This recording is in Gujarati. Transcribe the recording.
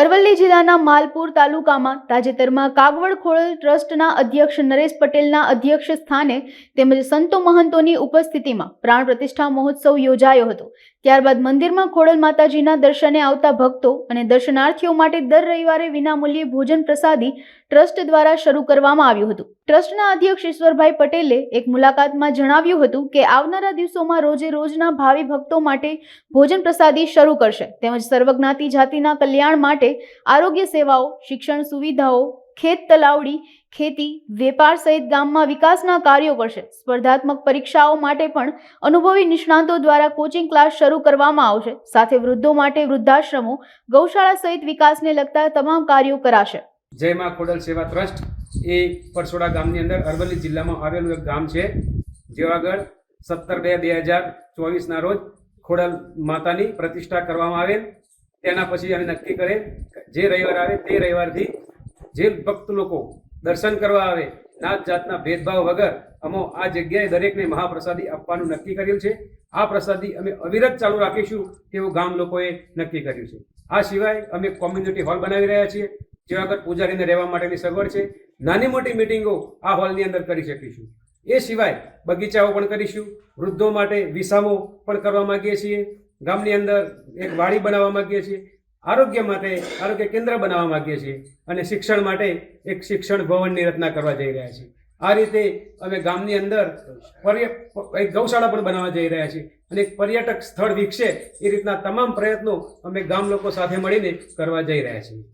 અરવલ્લી જિલ્લાના માલપુર તાલુકામાં તાજેતરમાં કાગવડ ખોડલ ટ્રસ્ટના અધ્યક્ષ નરેશ પટેલના અધ્યક્ષ સ્થાને તેમજ સંતો મહંતોની ઉપસ્થિતિમાં પ્રાણ પ્રતિષ્ઠા મહોત્સવ યોજાયો હતો. ત્યારબાદ મંદિરમાં ખોડલ માતાજીના દર્શને આવતા ભક્તો અને દર્શનાર્થીઓ માટે દર રવિવારે વિનામૂલ્યે ભોજન પ્રસાદી ટ્રસ્ટ દ્વારા શરૂ કરવામાં આવ્યું હતું. ટ્રસ્ટના અધ્યક્ષ ઈશ્વરભાઈ પટેલે એક મુલાકાતમાં જણાવ્યું હતું કે આવનારા દિવસોમાં રોજે રોજના ભાવિ ભક્તો માટે ભોજન પ્રસાદી શરૂ કરશે. તેમજ સર્વજ્ઞાતિ જાતિના કલ્યાણ માટે આરોગ્ય સેવાઓ, શિક્ષણ સુવિધાઓ, ખેત તલાવડી, ખેતી, વેપાર સહિત ગામમાં વિકાસના કાર્યો કરશે. સ્પર્ધાત્મક પરીક્ષાઓ માટે પણ અનુભવી નિષ્ણાંતો દ્વારા કોચિંગ ક્લાસ શરૂ કરવામાં આવશે. સાથે વૃદ્ધો માટે વૃદ્ધાશ્રમો, ગૌશાળા સહિત વિકાસને લગતા તમામ કાર્યો કરાશે. જય માં ખોડલ સેવા ટ્રસ્ટ. એ પરસોડા ગામની અંદર અરવલ્લી જિલ્લામાં આવેલું એક ગામ છે જે આગળ સત્તર બે બે હજાર ચોવીસના રોજ ખોડલ માતાની પ્રતિષ્ઠા કરવામાં આવેલ. તેના પછી અમે નક્કી કરે જે રવિવાર આવે તે રવિવારથી જે ભક્ત લોકો દર્શન કરવા આવે, નાત જાતના ભેદભાવ વગર અમો આ જગ્યાએ દરેકને મહાપ્રસાદી આપવાનું નક્કી કર્યું છે. આ પ્રસાદી અમે અવિરત ચાલુ રાખીશું તેવું ગામ લોકોએ નક્કી કર્યું છે. આ સિવાય અમે કોમ્યુનિટી હોલ બનાવી રહ્યા છીએ. જે આગળ પૂજારીને રહેવા માટેની સગવડ છે. નાની મોટી મિટિંગો આ હોલની અંદર કરી શકીશું. એ સિવાય બગીચાઓ પણ કરીશું. વૃદ્ધો માટે વિસામો પણ કરવા માંગીએ છીએ. ગામની અંદર એક વાડી બનાવવા માંગીએ છીએ. આરોગ્ય માટે, આરોગ્ય કેન્દ્ર બનાવવા માંગીએ છીએ. અને શિક્ષણ માટે એક શિક્ષણ ભવનની રચના કરવા જઈ રહ્યા છીએ. આ રીતે અમે ગામની અંદર એક ગૌશાળા પણ બનાવવા જઈ રહ્યા છીએ. અને એક પર્યટક સ્થળ વિકસે એ રીતના તમામ પ્રયત્નો અમે ગામ લોકો સાથે મળીને કરવા જઈ રહ્યા છીએ.